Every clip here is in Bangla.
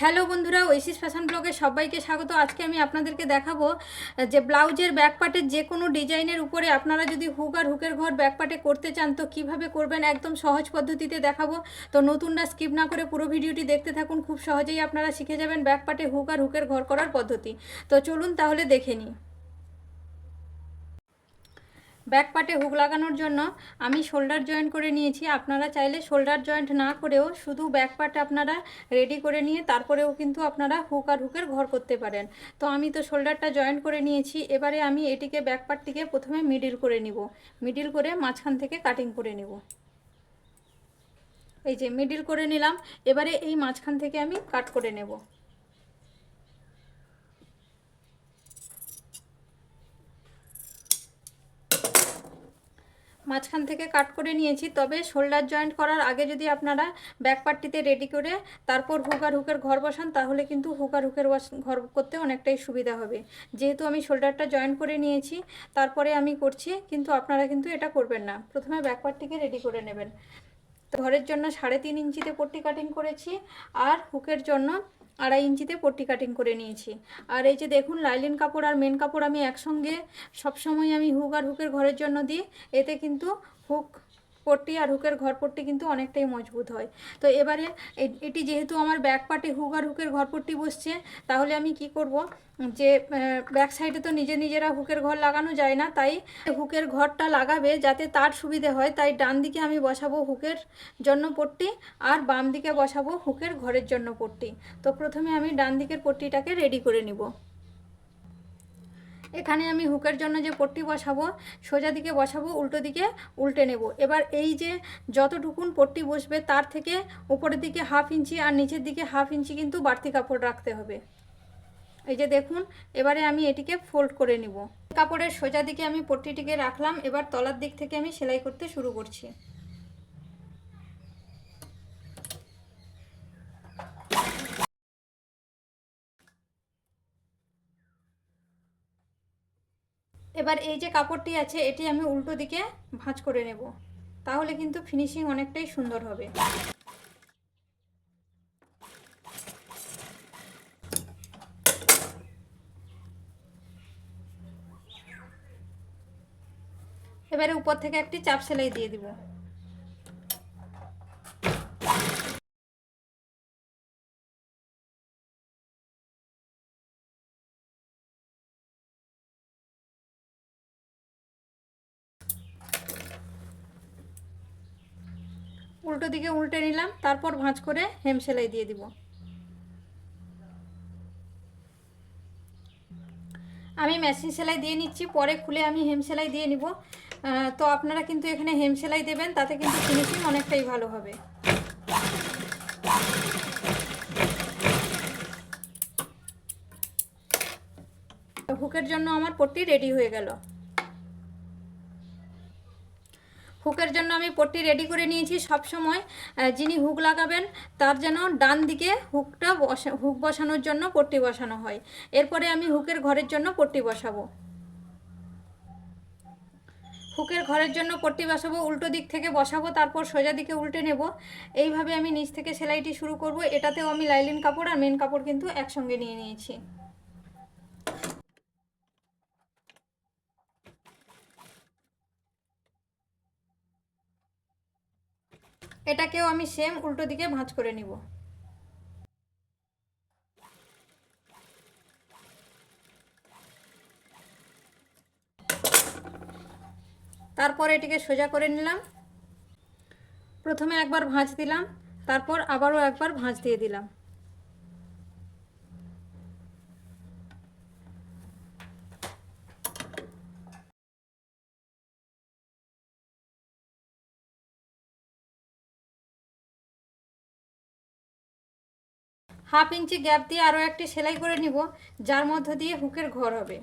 হ্যালো বন্ধুরা ঐশিস ফ্যাশন ব্লগে সবাইকে স্বাগত। আজকে আমি আপনাদেরকে দেখাবো যে ব্লাউজের ব্যাক পার্টের যে কোনো ডিজাইনের উপরে আপনারা যদি হুক আর হুকের ঘর ব্যাক পার্টে করতে চান, তো কীভাবে করবেন একদম সহজ পদ্ধতিতে দেখাবো। তো নতুনরা স্কিপ না করে পুরো ভিডিওটি দেখতে থাকুন, খুব সহজেই আপনারা শিখে যাবেন ব্যাক পার্টে হুক আর হুকের ঘর করার পদ্ধতি। তো চলুন তাহলে দেখে নিই। ব্যাক পার্টে হুক লাগানোর জন্য আমি শোল্ডার জয়েন্ট করে নিয়েছি। আপনারা চাইলে শোল্ডার জয়েন্ট না করেও শুধু ব্যাক পার্ট আপনারা রেডি করে নিয়ে তারপরেও কিন্তু আপনারা হুক আর হুকের ঘর করতে পারেন। তো আমি তো শোল্ডারটা জয়েন্ট করে নিয়েছি। এবারে আমি এটিকে ব্যাক পার্টটিকে প্রথমে মিডিল করে নিব। মিডিল করে মাঝখান থেকে কাটিং করে নিব। এই যে মিডিল করে নিলাম। এবারে এই মাঝখান থেকে আমি কাট করে নেব। মাঝখান থেকে কাট করে নিয়েছি। তবে শোল্ডার জয়েন্ট করার আগে যদি আপনারা ব্যাক পার্টটিতে রেডি করে তারপর হুকার হুকের ঘর বসান, তাহলে কিন্তু হুকার হুকের ঘর করতে অনেকটাই সুবিধা হবে। যেহেতু আমি শোল্ডারটা জয়েন্ট করে নিয়েছি, তারপরে আমি করছি, কিন্তু আপনারা কিন্তু এটা করবেন না। প্রথমে ব্যাক পার্টটিকে রেডি করে নেবেন। ঘরের জন্য সাড়ে তিন ইঞ্চিতে পট্টি কাটিং করেছি, আর হুকের জন্য আড়াই ইঞ্চিতে পট্টি কাটিং করে নিয়েছি। আর এই যে দেখুন লাইলিন কাপড় আর মেন কাপড় আমি একসঙ্গে সবসময় আমি হুক আর হুকের ঘরের জন্য দিই। এতে কিন্তু হুক পট্টি আর হুকের ঘর পট্টি কিন্তু অনেকটাই মজবুত হয়। তো এবারে এটি যেহেতু আমার ব্যাক পার্টে হুক আর হুকের ঘর পট্টি বসছে, তাহলে আমি কি করব? যে ব্যাক সাইডে তো নিজে নিজেরা হুকের ঘর লাগানো যায় না, তাই হুকের ঘরটা লাগাবে যাতে তার সুবিধে হয়, তাই ডান দিকে আমি বসাবো হুকের জন্য পট্টি আর বাম দিকে বসাবো হুকের ঘরের জন্য পট্টি। তো প্রথমে আমি ডান দিকের পট্টিটাকে রেডি করে নিব। এখানে আমি হুকের জন্য যে পট্টি বসাবো, সোজা দিকে বসাবো, উল্টো দিকে উল্টে নেব। এবার এই যে যতটুকুন পট্টি বসবে, তার থেকে উপরের দিকে হাফ ইঞ্চি আর নিচের দিকে হাফ ইঞ্চি কিন্তু বাড়তি কাপড় রাখতে হবে। এই যে দেখুন, এবারে আমি এটিকে ফোল্ড করে নিব। কাপড়ের সোজা দিকে আমি পট্টিটিকে রাখলাম, এবার তলার দিক থেকে আমি সেলাই করতে শুরু করছি। এবার এই যে কাপড়টি আছে, এটি আমি উল্টো দিকে ভাঁজ করে নেব। তাহলে কিন্তু ফিনিশিং অনেকটাই সুন্দর হবে। এবারে উপর থেকে একটি চাপ সেলাই দিয়ে দিব। উল্টো দিকে উল্টে নিলাম, তারপর ভাঁজ করে হেম সেলাই দিয়ে দিব। আমি মেশিন সেলাই দিয়ে নিচ্ছি, পরে খুলে আমি হেম সেলাই দিয়ে নিব। তো আপনারা কিন্তু এখানে হেম সেলাই দেবেন, তাতে কিন্তু ফিনিশিং অনেকটাই ভালো হবে। হুকের জন্য আমার পট্টি রেডি হয়ে গেল। হুকের জন্য আমি পট্টি রেডি করে নিয়েছি সব সময় যিনি হুক লাগাবেন তার যেন ডান দিকে হুকটা বসা, হুক বসানোর জন্য পট্টি বসানো হয়। এরপরে আমি হুকের ঘরের জন্য পট্টি বসাবো। হুকের ঘরের জন্য পট্টি বসাবো, উল্টো দিক থেকে বসাবো, তারপর সোজা দিকে উল্টে নেব। এইভাবে আমি নিচ থেকে সেলাইটি শুরু করব। এটাতেও আমি লাইলিন কাপড় আর মেন কাপড় কিন্তু একসঙ্গে নিয়ে নিয়েছি। এটাকেও আমি সেম উল্টো দিকে ভাঁজ করে নিব। তারপর এটিকে সোজা করে নিলাম। প্রথমে একবার ভাঁজ দিলাম, তারপর আবারও একবার ভাঁজ দিয়ে দিলাম। হাফ ইঞ্চি গ্যাপ দিয়ে আরও একটি সেলাই করে নিব, যার মধ্য দিয়ে হুকের ঘর হবে।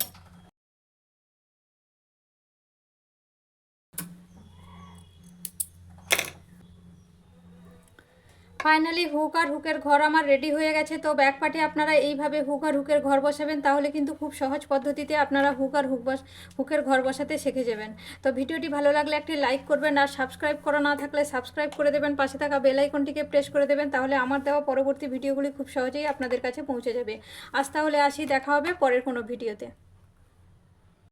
ফাইনালি হুক আর হুকের ঘর আমার রেডি হয়ে গেছে। তো ব্যাক পার্টে আপনারা এইভাবে হুক আর হুকের ঘর বসাবেন, তাহলে কিন্তু খুব সহজ পদ্ধতিতে আপনারা হুক আর হুক বস হুকের ঘর বসাতে শিখে যাবেন। তো ভিডিওটি ভালো লাগলে একটি লাইক করবেন আর সাবস্ক্রাইব করা না থাকলে সাবস্ক্রাইব করে দেবেন। পাশে থাকা বেল আইকনটিকে প্রেস করে দেবেন, তাহলে আমার দেওয়া পরবর্তী ভিডিওগুলি খুব সহজেই আপনাদের কাছে পৌঁছে যাবে। আজ তাহলে আসি, দেখা হবে পরের কোনো ভিডিওতে।